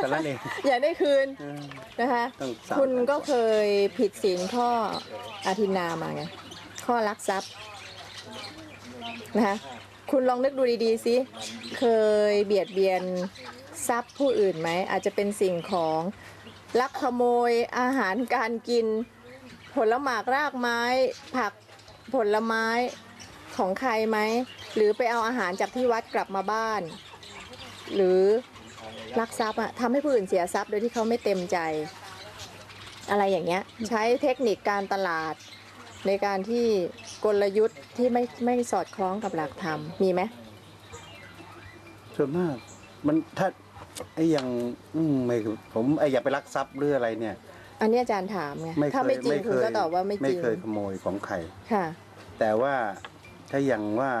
แต่นั้นเองอยากได้คืนเออนะคะ ต้องสามคุณก็เคยผิดศีลข้ออาทินนามาไง ข้อลักทรัพย์นะคะ คุณลองนึกดูดีๆสิเคยเบียดเบียนทรัพย์ผู้อื่นไหม อาจจะเป็นสิ่งของลักขโมยอาหารการกิน ผลหมากรากไม้ ผักผลไม้ของใครไหม หรือไปเอาอาหารจากที่วัดกลับมาบ้าน หรือ ลักทรัพย์อะทำให้ผู้อื่นเสียทรัพย์โดยที่เขาไม่เต็มใจ อะไรอย่างเงี้ย ใช้เทคนิคการตลาด ในการที่กลยุทธ์ที่ไม่ไม่สอดคล้องกับหลักธรรมมีไหมส่วนมาก มันถ้าไอ้อย่างอืมไม่ผมไอ้อยากไปลักทรัพย์หรืออะไรเนี่ย อันนี้อาจารย์ถามไงไม่เคถ้ายไม่จริงไม่เคคุณยก็ตอบว่าไม่จไม่ริงเคยขโมยของใคร ค่ะ แต่ว่าถ้าอย่างว่า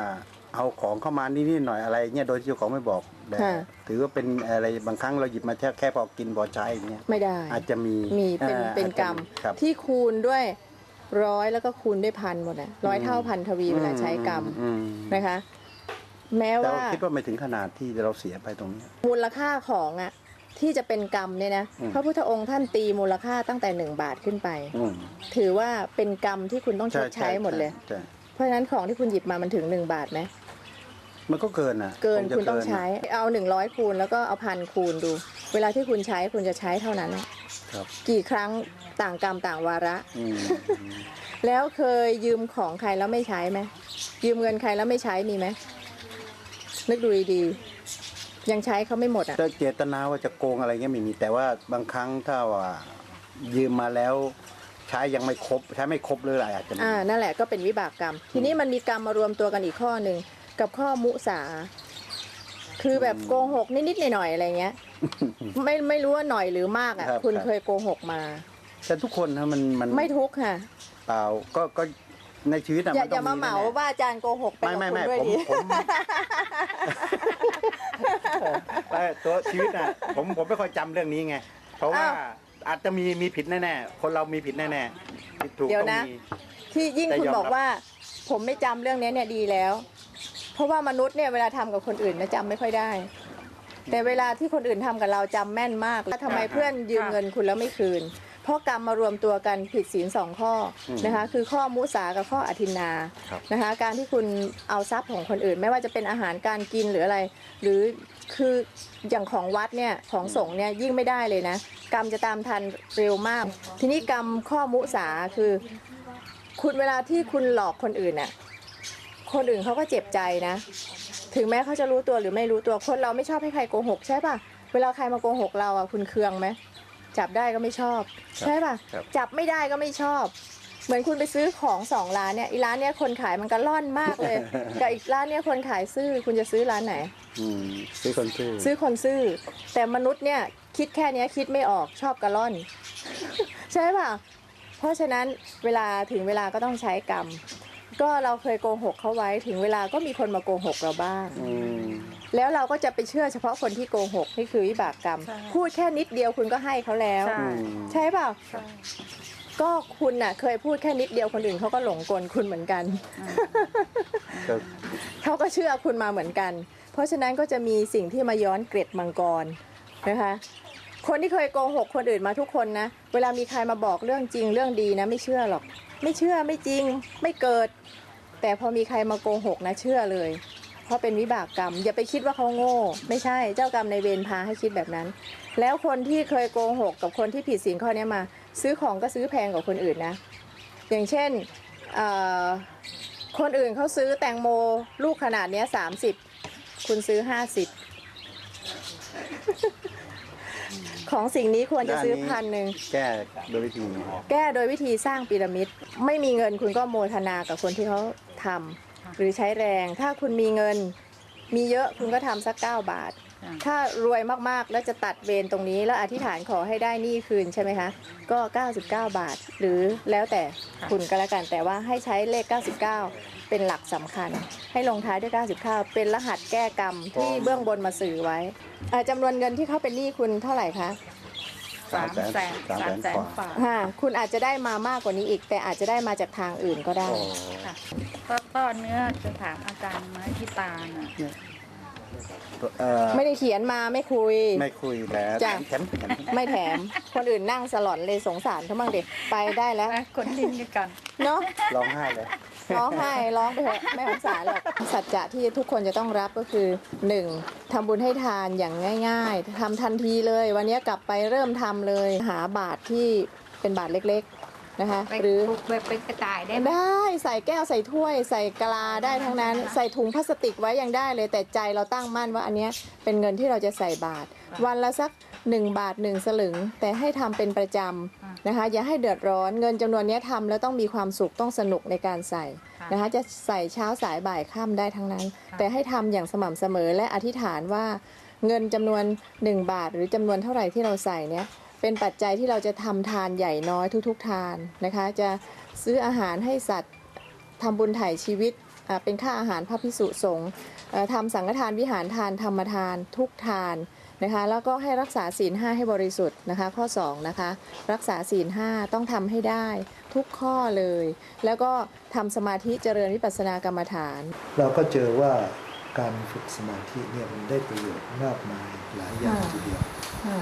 เอาของเข้ามานิดๆหน่อยๆอะไรเงี้ยโดยที่เจ้าของไม่บอกแบบค่ะ ถือว่าเป็นอะไรบางครั้งเราหยิบมาแค่แค่พอกินพอใช้อย่างเงี้ยไม่ได้ อาจจะมีมีเป็นอ่าเป็นอาจจะกรรมครับ ที่คูณด้วยร้อยแล้วก็คูณด้วยพันหมดอะร้อยเท่าพันทวีเวลาใช้กรรมอืมนะคะ แม้แต่ว่าว่าคิดว่าไม่ถึงขนาดที่เราเสียไปตรงนี้มูลค่าของอะที่จะเป็นกรรมเนี่ยนะอืม พระพุทธองค์ท่านตีมูลค่าตั้งแต่หนึ่งบาทขึ้นไป อืมถือว่าเป็นกรรมที่คุณต้องชดใช้หมดเลย ใช่เพราะฉะนั้นของที่คุณหยิบมามันถึงหนึ่งบาทไหม มันก็เกินอะเกินงจะคุณต้องะใช้ เอาหนึ่งร้อยคูณแล้วก็เอาพันคูณดู เวลาที่คุณใช้คุณจะใช้เท่านั้นอะครับกี่ครั้งต่างกรรมต่างวาระ อืมแล้วเคยยืมของใครแล้วไม่ใช้ไหมยืมเงินใครแล้วไม่ใช้มีไหมนึกดูดีๆยังใช้เขาไม่หมดอะจะเจตนาว่าจะโกงอะไรเงี้ยไม่มีแต่ว่าบางครั้งถ้าว่ายืมมาแล้ว ใช้ยังไม่ครบใช้ไม่ครบหรืออะไรอาจจะมี อ่านั่นแหละก็เป็นวิบากกรรม ทีนี้มันมีกรรมมารวมตัวกันอีกข้อหนึ่ง กับข้อมุสา คือแบบโกหกนิดๆหน่อยๆอะไรเงี้ย ไม่ไม่รู้ว่าหน่อยหรือมากอะ ครับคุณครับ เคยโกหกมา แต่ทุกคนนะมันมันไม่ทุกข์ค่ะ เปล่าก็ก็ในชีวิตอะอย่ามันอต้อย่างมาเหมาแน่ๆ ว่าอาจารย์โกหกไปไม่กับไม่คุณไม่ด้วยผมดีผม เออตัวชีวิตอะผมผมไม่ค่อยจำเรื่องนี้ไง เพราะว่าอ้าวอาจจะมีมีผิดแน่ๆคนเรามีผิดแน่ๆผิดถูกเดี๋ยวต้องนะ มี ที่ยิ่งแต่คุณยอมบอกรับว่า ผมไม่จำเรื่องนี้เนี่ยดีแล้ว เพราะว่ามนุษย์เนี่ยเวลาทำกับคนอื่นนะจำไม่ค่อยได้ แต่เวลาที่คนอื่นทำกับเราจำแม่นมากแล้วทำไมเพื่อนยืมเงินคุณแล้วไม่คืน เพราะกรรมมารวมตัวกันผิดศีลสองข้ออมนะคะคือข้อมุสากับข้ออธินนาครับนะคะการที่คุณเอาทรัพย์ของคนอื่น ไม่ว่าจะเป็นอาหารการกินหรืออะไร หรือคืออย่างของวัดเนี่ยของสงฆ์เนี่ยยิ่งไม่ได้เลยนะ กรรมจะตามทันเร็วมาก ทีนี้กรรมข้อมุสาคือ คุณเวลาที่คุณหลอกคนอื่นน่ะ คนอื่นเขาก็เจ็บใจนะ ถึงแม้เขาจะรู้ตัวหรือไม่รู้ตัวคนเราไม่ชอบให้ใครโกหกใช่ป่ะ เวลาใครมาโกหกเราอะคุณเคืองไหมจับได้ก็ไม่ชอบ ใช่ป่ะครับจับไม่ได้ก็ไม่ชอบ เหมือนคุณไปซื้อของสองร้านเนี่ยอีร้านเนี้ยคนขายมันก็ล่อนมากเลยกับอีกร้านเนี้ยคนขายซื่อคุณจะซื้อร้านไหนอืมซื้อคนซื้อซื้อคนซื่อ แต่มนุษย์เนี่ยคิดแค่เนี้ยคิดไม่ออกชอบกระล่อน ใช่ป่ะเพราะฉะนั้นเวลาถึงเวลาก็ต้องใช้กรรม ก็เราเคยโกหกเขาไว้ถึงเวลาก็มีคนมาโกหกเราบ้าง อืม แล้วเราก็จะไปเชื่อเฉพาะคนที่โกหกนี่คือวิบากกรรม ใช่ พูดแค่นิดเดียวคุณก็ให้เขาแล้ว ใช่อืมใช่เปล่า ใช่ก็คุณน่ะเคยพูดแค่นิดเดียวคนอื่นเขาก็หลงกลคุณเหมือนกัน ก็เขาก็เชื่อคุณมาเหมือนกัน เพราะฉะนั้นก็จะมีสิ่งที่มาย้อนเกร็ดมังกรนะคะ คนที่เคยโกหกคนอื่นมาทุกคนนะ เวลามีใครมาบอกเรื่องจริงเรื่องดีนะ ไม่เชื่อหรอก ไม่เชื่อไม่จริงไม่เกิด แต่พอมีใครมาโกหกนะเชื่อเลย เพราะเป็นวิบากกรรม อย่าไปคิดว่าเขาโง่ ไม่ใช่เจ้ากรรมในเวรพาให้คิดแบบนั้น แล้วคนที่เคยโกหกกับคนที่ผิดศีลข้อนี้มา ซื้อของก็ซื้อแพงกว่าคนอื่นนะ อย่างเช่นคนอื่นเขาซื้อแตงโมลูกขนาดนี้สามสิบคุณซื้อห้าสิบ ของสิ่งนี้ควรจะซื้อพันหนึ่งแก้โดยวิธีแก้โดยวิธีสร้างพีระมิด ไม่มีเงินคุณก็โมทนากับคนที่เขาทำหรือใช้แรง ถ้าคุณมีเงินมีเยอะคุณก็ทำสักเก้าบาทค่ะ ถ้ารวยมากๆ แล้วจะตัดเวรตรงนี้ แล้วอธิษฐานขอให้ได้หนี้คืนใช่ไหมคะ ก็ 99 บาท หรือแล้วแต่คุณก็แล้วกัน แต่ว่าให้ใช้เลข 99 เป็นหลักสำคัญ ให้ลงท้ายด้วย 99 เป็นรหัสแก้กรรมที่เบื้องบนมาสื่อไว้อ่าจำนวนเงินที่เขาเป็นหนี้คุณเท่าไหร่คะสามแสนสามแสนฝาค่ะคุณอาจจะได้มามากกว่านี้อีก แต่อาจจะได้มาจากทางอื่นก็ได้โอ้ค่ะก็ก็เนื้อจะถามอาจารย์ไม้ที่ตาน่ะ เอ่อไม่ได้เขียนมาไม่คุย ไม่คุยแล้วจ้ะ แถมแถมไม่แถม คนอื่นนั่งสลอนเลยสงสารเขาบ้างเด็กไปได้แล้วนะคนดินด้วยกันเนาะ ร้องไห้เลย ร้องไห้ร้องไปเถอะไม่สงสารหรอกสัจจะที่ทุกคนจะต้องรับก็คือ 1. ทำบุญให้ทานอย่างง่าย ๆทำทันทีเลย วันนี้กลับไปเริ่มทำเลยหาบาทที่เป็นบาทเล็กๆ นะคะไปหรือปลูกแบบเป็นกระต่ายได้ไหมได้ใส่แก้วใส่ถ้วยใส่กะลาได้ทั้งนั้น ใส่ถุงพลาสติกไว้ยังได้เลย แต่ใจเราตั้งมั่นว่าอันเนี้ยเป็นเงินที่เราจะใส่บาท วันละสัก 1 บาท 1 สลึง แต่ให้ทำเป็นประจำนะคะ อย่าให้เดือดร้อนเงินจำนวนเนี้ยทำแล้วต้องมีความสุขต้องสนุกในการใส่นะคะจะใส่เช้าสายบ่ายค่ำได้ทั้งนั้น แต่ให้ทำอย่างสม่ำเสมอและอธิษฐานว่าเงินจำนวน 1 บาทหรือจำนวนเท่าไหร่ที่เราใส่เนี้ย เป็นปัจจัยที่เราจะทำทานใหญ่น้อยทุก ๆ ทานนะคะ จะซื้ออาหารให้สัตว์ทำบุญไถ่ชีวิตเป็นค่าอาหารพระพิสุสงฆ์ทำสังฆทานวิหารทานธรรมทานทุกทานนะคะ แล้วก็ให้รักษาศีลห้าให้บริสุทธิ์นะคะ ข้อ2นะคะรักษาศีลห้าต้องทำให้ได้ทุกข้อเลย แล้วก็ทำสมาธิเจริญวิปัสสนากรรมฐาน เราก็เจอว่าการฝึกสมาธิเนี่ยมันได้ประโยชน์มากมายหลายอย่างทีเดียว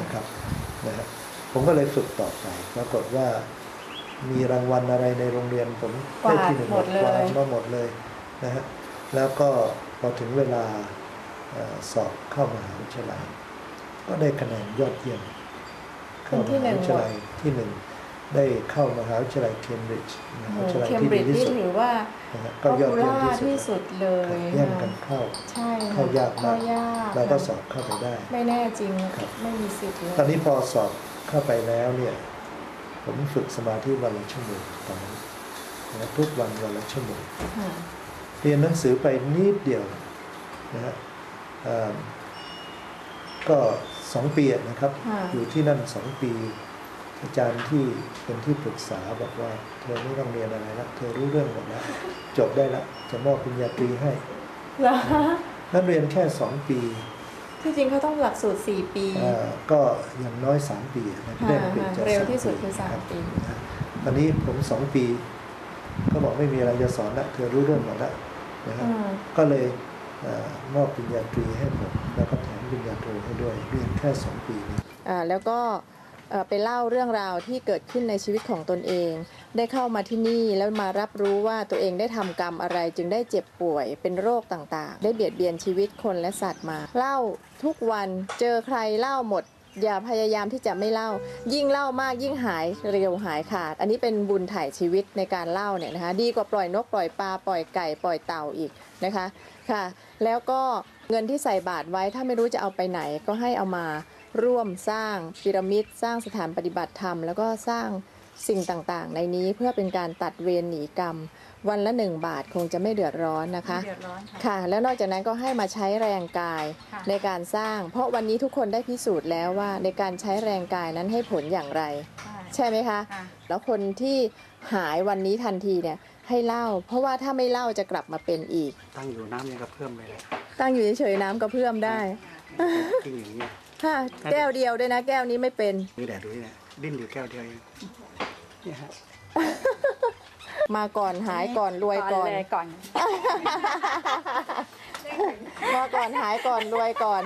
นะครับนะฮะ ผมก็เลยฝึกต่อไปปรากฏว่า มีรางวัลอะไรในโรงเรียนผมได้ที่หนึ่งหมดเลยกวาดมาหมดเลยนะฮะแล้วก็พอถึงเวลาเอ่อสอบเข้ามหาวิทยาลัย ก็ได้คะแนนยอดเยี่ยมเข้ามหาวิทยาลัยที่หนึ่งได้เข้ามหาวิทยาลัยเคมบริดจ์มหาวิทยาลัยเคมที่บริดีดจ์ที่นี่สุดถือว่านะฮะก็ก็ยอดคูเยี่ยมล่าที่สุดที่สุดเลยแย่งกันเข้าใช่ค่ะเข้ายากมากเข้ายากเราก็สค่ะอบเข้าไปได้ ไม่แน่จริงครับไม่มีสิทธิ์เลยตอนนี้พอสอบ เข้าไปแล้วเนี่ย ผมฝึกสมาธิวันละชั่วโมงตอนนั้นนะทุกวันวันละชั่วโมงค่ะเรียนหนังสือไปนิดเดียวนะฮะเอ่อก็สองปีอะนะครับค่ะอยู่ที่นั่นสองปี อาจารย์ที่เป็นที่ปรึกษาบอกว่า เธอไม่ต้องเรียนอะไรแล้วเธอรู้เรื่องหมดแล้วจบได้ละจะมอบปริญญาตรีให้เหรอนั่นเรียนแค่สองปี ที่จริงเขาต้องหลักสูตร 4 ปีเอ่อก็อย่างน้อยสามปีนะค่ะได้ปลี่ยนจากเร็วสามที่สุดคือรับสามปีนะตอนนี้ผมสองปี ก็บอกไม่มีอะไรจะสอนละเธอรู้เรื่องหมดละนะฮะอืมก็เลยเอ่อมอบปริญญาตรีให้ผมแล้วก็แถมปริญญาโทให้ด้วยเรียนแค่สองปีนี้อ่าแล้วก็เอ่อไปเล่าเรื่องราวที่เกิดขึ้นในชีวิตของตนเอง ได้เข้ามาที่นี่แล้วมารับรู้ว่าตัวเองได้ทำกรรมอะไรจึงได้เจ็บป่วย เป็นโรคต่างๆ ได้เบียดเบียนชีวิตคนและสัตว์มา เล่าทุกวันเจอใครเล่าหมด อย่าพยายามที่จะไม่เล่า ยิ่งเล่ามากยิ่งหายเร็วหายขาด อันนี้เป็นบุญถ่ายชีวิตในการเล่าเนี่ยนะคะ ดีกว่าปล่อยนกปล่อยปลาปล่อยไก่ปล่อยเต่าอีกนะคะค่ะ แล้วก็เงินที่ใส่บาทไว้ถ้าไม่รู้จะเอาไปไหนก็ให้เอามาร่วมสร้างพีระมิด สร้างสถานปฏิบัติธรรม แล้วก็สร้าง สิ่งต่างๆ ในนี้เพื่อเป็นการตัดเวรหนีกรรม วันละหนึ่งบาทคงจะไม่เดือดร้อนนะคะ เดือดร้อนค่ะ ค่ะ แล้วนอกจากนั้นก็ให้มาใช้แรงกายค่ะ ในการสร้าง เพราะวันนี้ทุกคนได้พิสูจน์แล้วว่า ในการใช้แรงกายนั้นให้ผลอย่างไร ใช่ใช่ไหมคะ ค่ะ แล้วคนที่หายวันนี้ทันทีเนี่ยให้เล่า เพราะว่าถ้าไม่เล่าจะกลับมาเป็นอีก ตั้งอยู่น้ำยังกระเพื่อมเลยแหละตั้งอยู่เฉยๆน้ำกระเพื่อมได้กิ้งอย่างเงี้ยค่ะแก้วเดียวด้วยนะ แก้วนี้ไม่เป็นนี่แหละดูนี่แหละดิ้นอยู่แก้วเดียวเอง เนี่ยฮะมาก่อนหายก่อนรวยก่อนเลยก่อน มาก่อนหายก่อนรวยก่อน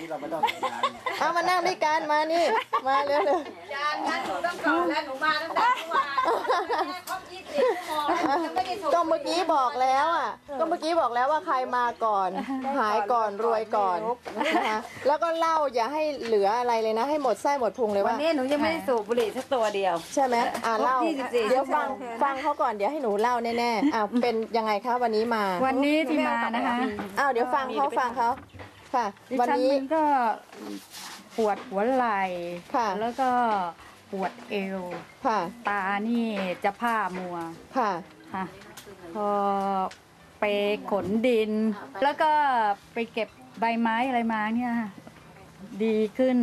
นี่เราไม่ต้องทำงานเอามานั่งด้วยกันมานี่ มาเร็วๆจานงั้นหนูต้องกลับแล้วหนูมาตั้งแต่เมื่อวานครบ24ชั่วโมงแล้วยังไม่ได้ส่งก็เมื่อกี้บอกแล้วอะก็เมื่อกี้บอกแล้วว่าใครมาก่อน หายก่อนรวยก่อนนะคะแล้วก็เล่าอย่าให้เหลืออะไรเลยนะ ให้หมดไส้หมดพุงเลยวันว่า นี้หนูยังไม่ได้สูบบุหรี่สักตัวเดียว ใช่ไหมอ่าเล่าครบ24 เดี๋ยวฟังชั่วโมงฟังเขาก่อนเดี๋ยวให้หนูเล่าแน่ๆอ่าเป็นยังไงคะวันนี้มาวันนี้ที่มานะคะ อ้าวเดี๋ยวฟังเขาฟังเขาค่ะ ดิวันฉันนี้ มันก็ปวดหัวไหล่ค่ะ แล้วก็ปวดเอว ค่ะ ตานี่จะผ้ามัวค่ะ ค่ะพอไปขนดิน แล้วก็ไปเก็บใบไม้อะไรมาเนี่ยดีขึ้น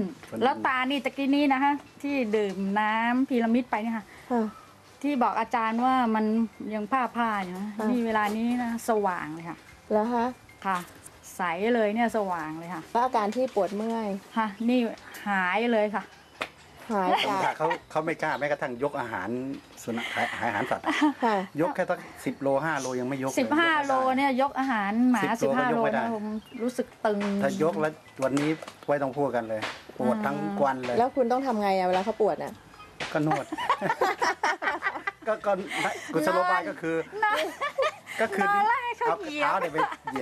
แล้วตานี่ตะกี้นี้นะคะที่ดื่มน้ำพีระมิดไปเนี่ยค่ะ ค่ะ ที่บอกอาจารย์ว่ามันยังผ้าผ้าอยู่นะอ่านี่ นี่เวลานี้นะสว่างเลยค่ะ แล้วฮะ ค่ะ ใสเลยเนี่ยสว่างเลยค่ะแล้วอาการที่ปวดเมื่อย ค่ะ นี่หายเลยค่ะ หายธรรมจากดาเขาเขาไม่กล้าแม้กระทั่งยกอาหารสุนัขอาหารสัตว์ ค่ะ ยกแค่ตั้งสิบโลห้าโลยังไม่ยกสิบห้าโลเนี่ยยกอาหารหมาสิสิบบโลก็ห้ายกโลไม่ได้ นะผมรู้สึกตึง ถ้ายกแล้ววันนี้ไว้ต้องพูดกันเลย ปวดทั้งวันเลย แล้วคุณต้องทำไงอะเวลาเขาปวดอะก็นวด ก็ก็กุศโลบายก็คือ ก็คือเอาเท้าเนี่ยไปเหยียบ